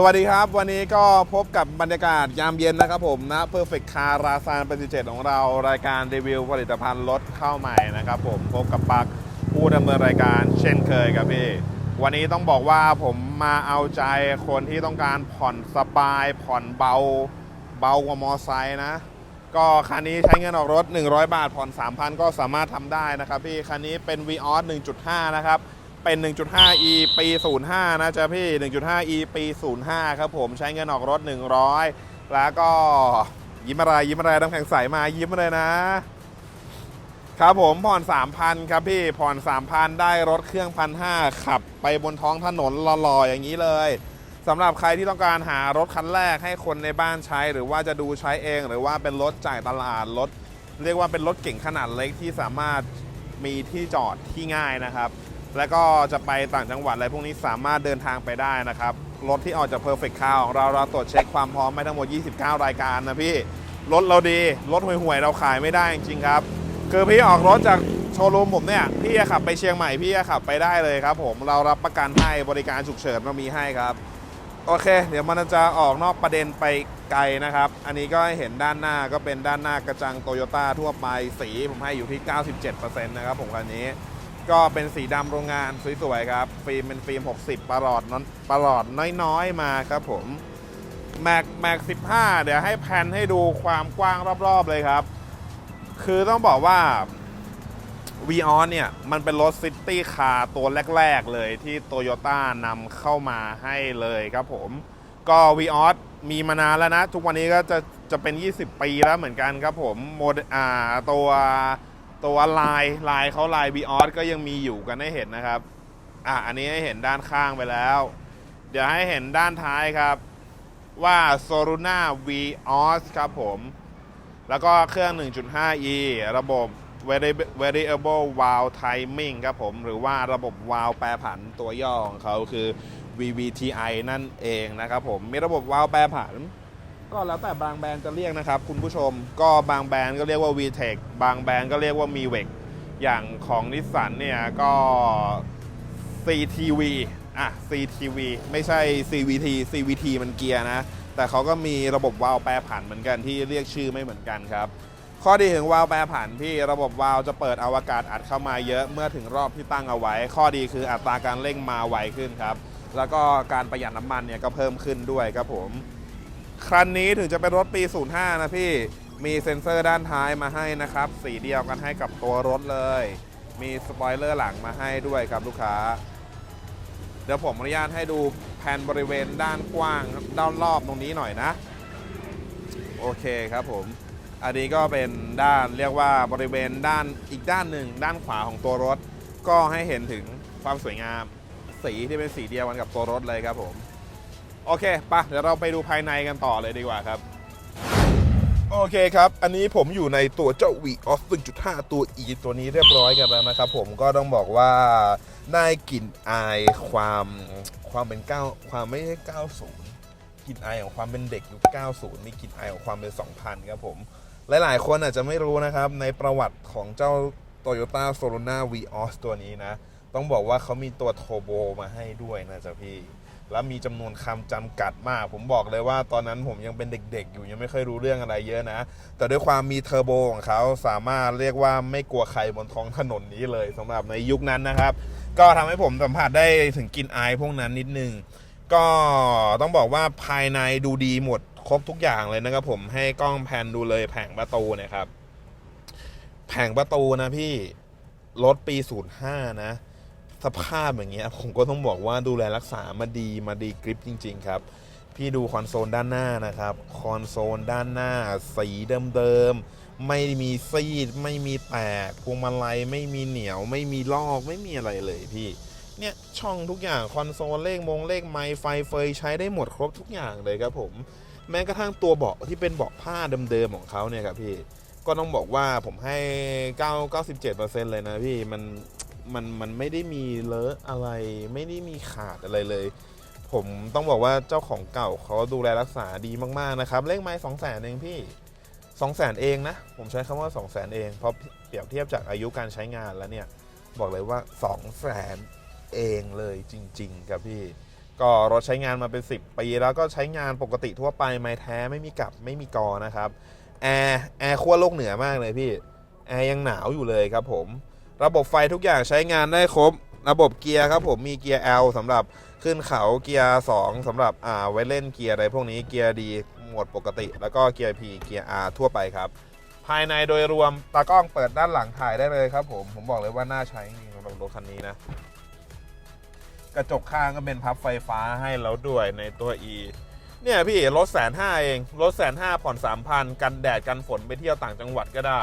สวัสดีครับ วันนี้ก็พบกับบรรยากาศยามเย็นนะครับผมนะ Perfect Car ราซานปฏิเจตของเรารายการรีวิวผลิตภัณฑ์รถเข้าใหม่นะครับผมพบกับปักผู้ดำเนินรายการเช่นเคยครับพี่ วันนี้ต้องบอกว่าผมมาเอาใจคนที่ต้องการผ่อนสบาย ผ่อนเบา เบากว่ามอไซค์นะ ก็คันนี้ใช้เงินออกรถ 100 บาทผ่อน 3,000 ก็สามารถทำได้นะครับพี่ คันนี้เป็น v ีออส1.5 นะครับ เป็น 1.5e ปี 05 นะจ๊ะพี่ 1.5e ปี 05 ครับผมใช้เงินออกรถ 100 แล้วก็ยิ้มอะไรยิ้มอะไรน้ำแข็งใสมายิ้มเลยนะ ครับผมผ่อน 3,000 ครับพี่ผ่อน 3,000 ได้รถเครื่องพันห้าขับไปบนท้องถนนหล่อๆอย่างนี้เลยสำหรับใครที่ต้องการหารถคันแรกให้คนในบ้านใช้ หรือว่าจะดูใช้เอง หรือว่าเป็นรถจ่ายตลาดรถ เรียกว่าเป็นรถเก่งขนาดเล็กที่สามารถมีที่จอดที่ง่ายนะครับ แล้วก็จะไปต่างจังหวัดอะไรพวกนี้สามารถเดินทางไปได้นะครับ รถที่ออกจาก Perfect Car ของเราเราตรวจเช็คความพร้อมไม่ทั้งหมด 29 รายการนะพี่ รถเราดี รถห่วยๆ เราขายไม่ได้จริงๆครับ คือพี่ออกรถจากโชว์รูมผมเนี่ย พี่จะขับไปเชียงใหม่ พี่จะขับไปได้เลยครับผม เรารับประกันให้บริการฉุกเฉินเรามีให้ครับ โอเค เดี๋ยวมันจะออกนอกประเด็นไปไกลนะครับ อันนี้ก็ให้เห็นด้านหน้าก็เป็นด้านหน้ากระจังโตโยต้าทั่วไปสี ผมให้อยู่ที่ 97%นะครับผมคันนี้ ก็เป็นสีดำโรงงานสวยๆครับ ฟิล์มเป็นฟิล์ม 60 ประหลอดนั้นประหลอดน้อยๆมาครับผมแม็กแม็ก15 เดี๋ยวให้แพนให้ดูความกว้างรอบๆเลยครับ คือต้องบอกว่า v ีออเนี่ย มันเป็นรถซิตี้คาร์ตัวแรก ๆ เลยที่โตโยต้านำเข้ามาให้เลยครับผม ก็ v ีออมีมานานแล้วนะ ทุกวันนี้ก็จะจะเป็น 20 ปีแล้วเหมือนกันครับผมโมดอ่าตัว ตัวลายลายเขาลาย v ีออก็ยังมีอยู่กันให้เห็นนะครับ อะอันนี้ให้เห็นด้านข้างไปแล้ว เดี๋ยวให้เห็นด้านท้ายครับ ว่า s o r u n a v o s ครับผม แล้วก็เครื่อง 1.5e ระบบ Variable valve timing ครับผม หรือว่าระบบ valve แปรผันตัวย่อของเขาคือ VVTi นั่นเองนะครับผม มีระบบ valve แปรผัน ก็แล้วแต่บางแบรนด์จะเรียกนะครับ คุณผู้ชมก็บางแบรนด์ก็เรียกว่า VTEC บางแบรนด์ก็เรียกว่า MiVec อย่างของนิสสันเนี่ยก็ CTV อะ CTV ไม่ใช่ CVT CVT มันเกียร์นะ แต่เขาก็มีระบบวาล์วแปรผันเหมือนกันที่เรียกชื่อไม่เหมือนกันครับ ข้อดีของวาล์วแปรผันที่ระบบวาล์วจะเปิดอวกาศอัดเข้ามาเยอะเมื่อถึงรอบที่ตั้งเอาไว้ ข้อดีคืออัตราการเร่งมาไวขึ้นครับ แล้วก็การประหยัดน้ำมันเนี่ยก็เพิ่มขึ้นด้วยครับผม ครั้นนี้ถึงจะเป็นรถปี 05 นะพี่ มีเซ็นเซอร์ด้านท้ายมาให้นะครับ สีเดียวกันให้กับตัวรถเลย มีสปอยเลอร์หลังมาให้ด้วยครับลูกค้า เดี๋ยวผมอนุญาตให้ดูแผนบริเวณด้านกว้างด้านรอบตรงนี้หน่อยนะ โอเคครับผม อันนี้ก็เป็นด้านเรียกว่าบริเวณด้านอีกด้านหนึ่ง ด้านขวาของตัวรถ ก็ให้เห็นถึงความสวยงาม สีที่เป็นสีเดียวกันกับตัวรถเลยครับผม โอเคปะเดี๋ยวเราไปดูภายในกันต่อเลยดีกว่าครับโอเคครับ อันนี้ผมอยู่ในตัวเจ้า v ีออฟ1.5 ตัว E ตัวนี้เรียบร้อยกันแล้วนะครับผมก็ต้องบอกว่าได้กลิ่นอายความความเป็น9ความไม่ใช่90กลิ่นอายของความเป็นเด็กยุค90 มีกลิ่นอายของความเป็น 2000 ครับผม หลาย ๆ คนอาจจะไม่รู้นะครับ ในประวัติของเจ้า Toyota s o l o n a v ีออสตัวนี้นะ ต้องบอกว่าเขามีตัวโทโบมาให้ด้วยนะจ๊ะพี่ แล้วมีจำนวนคำจำกัดมาก ผมบอกเลยว่าตอนนั้นผมยังเป็นเด็กๆ อยู่ยังไม่ค่อยรู้เรื่องอะไรเยอะนะ แต่ด้วยความมีเทอร์โบของเขาสามารถเรียกว่าไม่กลัวใครบนท้องถนนนี้เลยสำหรับในยุคนั้นนะครับ ก็ทำให้ผมสัมผัสได้ถึงกินอายพวกนั้นนิดนึง ก็ต้องบอกว่าภายในดูดีหมดครบทุกอย่างเลยนะครับผมให้กล้องแพนดูเลยแผงประตูนะครับ แผงประตูนะพี่รถปี 05 นะ สภาพอย่างเงี้ยผมก็ต้องบอกว่าดูแลรักษามาดีมาดีกริปจริง ๆ ครับ พี่ดูคอนโซลด้านหน้านะครับ คอนโซลด้านหน้า สีเดิมๆ ไม่มีซีด ไม่มีแตกพวงมาลัยไม่มีเหนียว ไม่มีลอกไม่มีอะไรเลยพี่เนี่ยช่องทุกอย่างคอนโซลเลขมงเลขไมค์ไฟเฟยใช้ได้หมดครบทุกอย่างเลยครับผม แม้กระทั่งตัวเบาะที่เป็นเบาะผ้าเดิมๆของเขาเนี่ยครับพี่ก็ต้องบอกว่าผมให้ 9 97%เลยนะพี่มัน มันมันไม่ได้มีเลอะอะไรไม่ได้มีขาดอะไรเลย ผมต้องบอกว่าเจ้าของเก่าเขาดูแลรักษาดีมากๆนะครับ เลขไม้สองแสนเองพี่สองแสนเองนะ ผมใช้คำว่าสองแสนเองเพราะเปรียบเทียบจากอายุการใช้งานแล้วเนี่ย บอกเลยว่าสองแสนเองเลยจริง ๆ ครับพี่ ก็รถใช้งานมาเป็น 10 ปี แล้วก็ใช้งานปกติทั่วไปไม่แท้ไม่มีกลับไม่มีกอนะครับแอร์แอร์ขั้วโลกเหนือมากเลยพี่แอร์ยังหนาวอยู่เลยครับผม ระบบไฟทุกอย่างใช้งานได้ครบ ระบบเกียร์ครับผมมีเกียร์ L สำหรับขึ้นเขาเกียร์ 2สำหรับอ่าไว้เล่นเกียร์อะไรพวกนี้เกียร์ดีหมดปกติ แล้วก็เกียร์ P เกียร์ R ทั่วไปครับ ภายในโดยรวมตากล้องเปิดด้านหลังถ่ายได้เลยครับผมผมบอกเลยว่าน่าใช้จริงสำหรับรถคันนี้นะ กระจกข้างก็เป็นพับไฟฟ้าให้แล้วด้วยในตัว E เนี่ยพี่รถแสนห้าเองรถแสนห้าผ่อนสามพันกันแดดกันฝนไปเที่ยวต่างจังหวัดก็ได้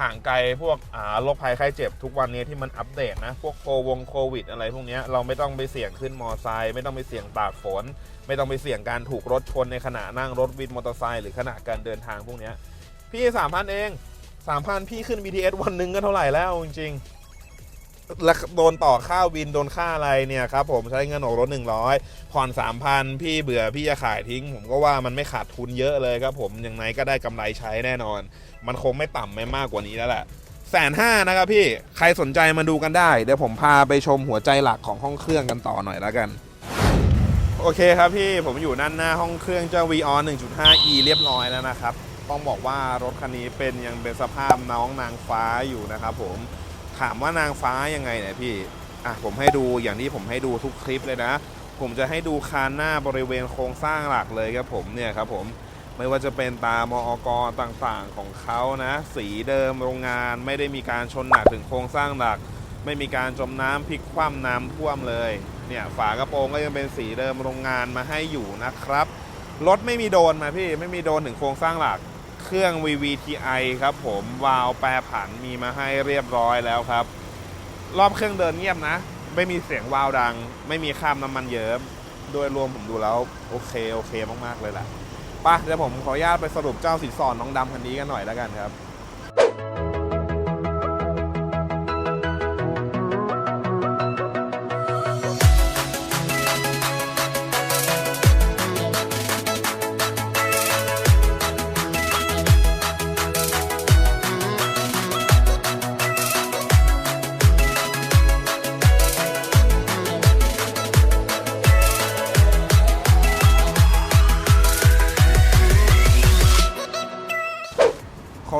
ห่างไกลพวกอ่าโรคภัยไข้เจ็บทุกวันนี้ที่มันอัปเดตนะ พวกโควงโควิด อะไรพวกนี้เราไม่ต้องไปเสี่ยงขึ้นมอไซค์ไม่ต้องไปเสี่ยงตากฝน ไม่ต้องไปเสี่ยงการถูกรถชนในขณะนั่งรถวินมอเตอร์ไซค์หรือขณะการเดินทางพวกนี้พี่สามพันเองสามพันพี่ขึ้น BTS วันหนึ่งก็เท่าไหร่แล้วจริงๆ โดนต่อค่าวินโดนค่าอะไรเนี่ยครับผมใช้เงินออกรถ 100 ผ่อน 3,000 พี่เบื่อพี่จะขายทิ้ง ผมก็ว่ามันไม่ขาดทุนเยอะเลยครับผมอย่างไรก็ได้กำไรใช้แน่นอน มันคงไม่ต่ำไม่มากกว่านี้แล้วแหละแสนห้านะครับพี่ใครสนใจมาดูกันได้ เดี๋ยวผมพาไปชมหัวใจหลักของห้องเครื่องกันต่อหน่อยแล้วกัน โอเคครับพี่ผมอยู่ด้านหน้าห้องเครื่องเจ้า VR 1.5e เรียบร้อยแล้วนะครับ ต้องบอกว่ารถคันนี้เป็นยังเป็นสภาพน้องนางฟ้าอยู่นะครับผม ถามว่านางฟ้ายังไงเนี่ยพี่ อะผมให้ดูอย่างที่ผมให้ดูทุกคลิปเลยนะ ผมจะให้ดูคานหน้าบริเวณโครงสร้างหลักเลยครับผมเนี่ยครับผมไม่ว่าจะเป็นตามอกต่างๆของเขานะ สีเดิมโรงงานไม่ได้มีการชนหนักถึงโครงสร้างหลัก ไม่มีการจมน้ำพลิกคว่ำน้ำท่วมเลยเนี่ยฝากระโปรงก็ยังเป็นสีเดิมโรงงานมาให้อยู่นะครับรถไม่มีโดนมาพี่ไม่มีโดนถึงโครงสร้างหลัก เครื่อง VVTi ครับผมวาล์วแปรผันมีมาให้เรียบร้อยแล้วครับ รอบเครื่องเดินเงียบนะ ไม่มีเสียงวาล์วดัง ไม่มีข้ามน้ำมันเยิ้มโดยรวมผมดูแล้ว โอเค โอเคมาก ๆ เลยแหละป่ะเดี๋ยวผมขออนุญาตไปสรุปเจ้าสีสอนน้องดำคันนี้กันหน่อยแล้วกันครับ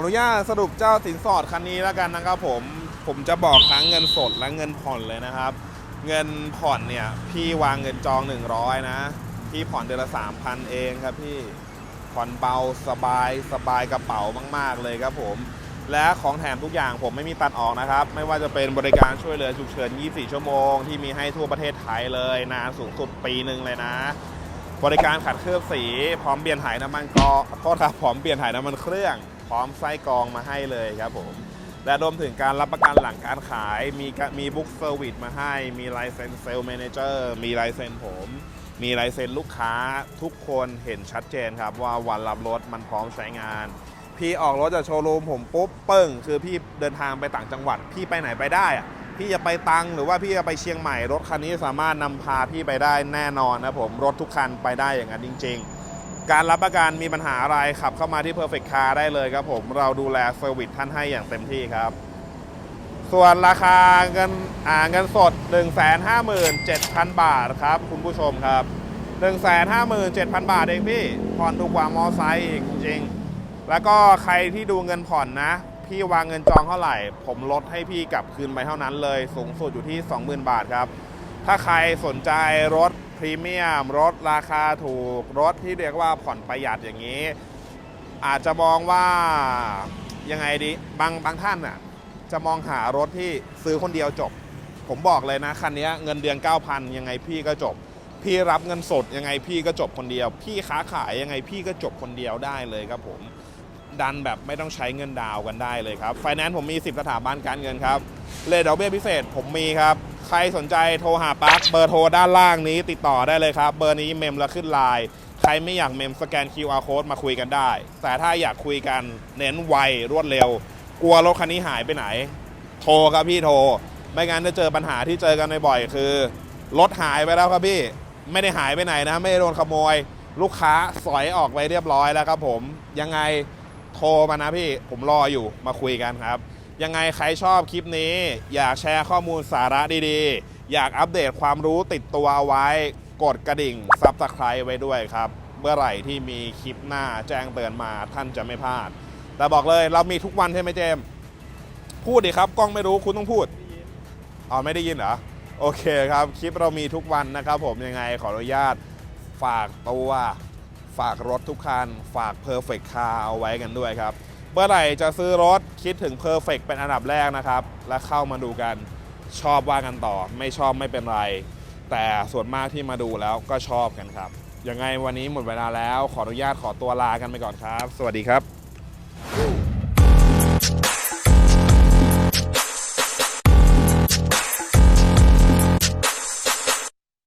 ออนุญาตสรุปเจ้าสินสอดคันนี้แล้วกันนะครับผมผมจะบอกทั้งเงินสดและเงินผ่อนเลยนะครับ เงินผ่อนเนี่ยพี่วางเงินจอง 100 นะ พี่ผ่อนเดือนละ 3,000 เองครับพี่ผ่อนเบาสบายสบายกระเป๋ามาก ๆ เลยครับผม และของแถมทุกอย่างผมไม่มีตัดออกนะครับ ไม่ว่าจะเป็นบริการช่วยเหลือฉุกเฉิน 24 ชั่วโมง ที่มีให้ทั่วประเทศไทยเลยนานสูงสุดปีหนึ่งเลยนะ บริการขัดเคลือบสี พร้อมเปลี่ยนถ่ายน้ำมันกอโทษครับพร้อมเปลี่ยนถ่ายน้ำมันเครื่อง พร้อมไส้กรองมาให้เลยครับผม และรวมถึงการรับประกันหลังการขาย มีมีบุ๊กเซอร์วิสมาให้ มีลายเซ็นเซล l ์ a ม a เจอร์มีลายเซ็นผม มีลายเซ็นลูกค้าทุกคนเห็นชัดเจนครับว่าวันรับรถมันพร้อมใช้งาน พี่ออกรถจากโชว์รูมผมปุ๊บเปึ้งคือพี่เดินทางไปต่างจังหวัด พี่ไปไหนไปได้อะพี่จะไปตังหรือว่าพี่จะไปเชียงใหม่รถคันนี้สามารถนำพาพี่ไปได้แน่นอนนะผมรถทุกคันไปได้อย่างนั้นจริง ๆ การรับประกันมีปัญหาอะไรขับเข้ามาที่ Perfect Car ได้เลยครับผมเราดูแลเซอร์วิสท่านให้อย่างเต็มที่ครับ ส่วนราคาเงินอ่าเงินสด 157,000 บาทครับ คุณผู้ชมครับ 157,000 บาทเองพี่ผ่อนถูกกว่ามอไซค์อีกจริง แล้วก็ใครที่ดูเงินผ่อนนะ พี่วางเงินจองเท่าไหร่ ผมลดให้พี่กลับคืนไปเท่านั้นเลย สูงสุดอยู่ที่ 20,000 บาทครับ ถ้าใครสนใจรถ พรีเมียม รถราคาถูก รถที่เรียกว่าผ่อนประหยัดอย่างนี้ อาจจะมองว่ายังไงดีบางบางท่านน่ะจะมองหารถที่ซื้อคนเดียวจบ ผมบอกเลยนะคันนี้เงินเดือน 9,000 ยังไงพี่ก็จบ พี่รับเงินสดยังไงพี่ก็จบคนเดียว พี่ค้าขายยังไงพี่ก็จบคนเดียวได้เลยครับผมดันแบบไม่ต้องใช้เงินดาวกันได้เลยครับไฟแนนซ์ผมมี 10 สถาบันการเงินครับ เลทดอกเบี้ยพิเศษผมมีครับ ใครสนใจโทรหาปักเบอร์โทรด้านล่างนี้ติดต่อได้เลยครับ เบอร์นี้เมมแล้วขึ้นไลน์ใครไม่อยากเมมสแกน QR code มาคุยกันได้ แต่ถ้าอยากคุยกันเน้นไวรวดเร็ว กลัวรถคันนี้หายไปไหน โทรครับพี่โทร ไม่งั้นจะเจอปัญหาที่เจอกันบ่อยๆคือ รถหายไปแล้วครับพี่ ไม่ได้หายไปไหนนะ ไม่ได้โดนขโมย ลูกค้าสอยออกไปเรียบร้อยแล้วครับผม ยังไงโทรมานะพี่ ผมรออยู่มาคุยกันครับ ยังไงใครชอบคลิปนี้ อยากแชร์ข้อมูลสาระดีๆ อยากอัปเดตความรู้ติดตัวเอาไว้ กดกระดิ่งซับสไคร b e ไว้ด้วยครับ เมื่อไหร่ที่มีคลิปหน้าแจ้งเตือนมาท่านจะไม่พลาด แต่บอกเลยเรามีทุกวันใช่ไหมเจม พูดดิครับกล้องไม่รู้คุณต้องพูดอ๋อไม่ได้ยินเหรอ โอเคครับ คลิปเรามีทุกวันนะครับผมยังไงขออนุญาตฝากตัว ฝากรถทุกคัน ฝาก Perfect Car เอาไว้กันด้วยครับ เมื่อไหร่จะซื้อรถคิดถึงเพอร์เฟกเป็นอันดับแรกนะครับ และเข้ามาดูกันชอบว่ากันต่อ ไม่ชอบไม่เป็นไร แต่ส่วนมากที่มาดูแล้วก็ชอบกันครับยังไงวันนี้หมดเวลาแล้วขออนุญาตขอตัวลากันไปก่อนครับ สวัสดีครับ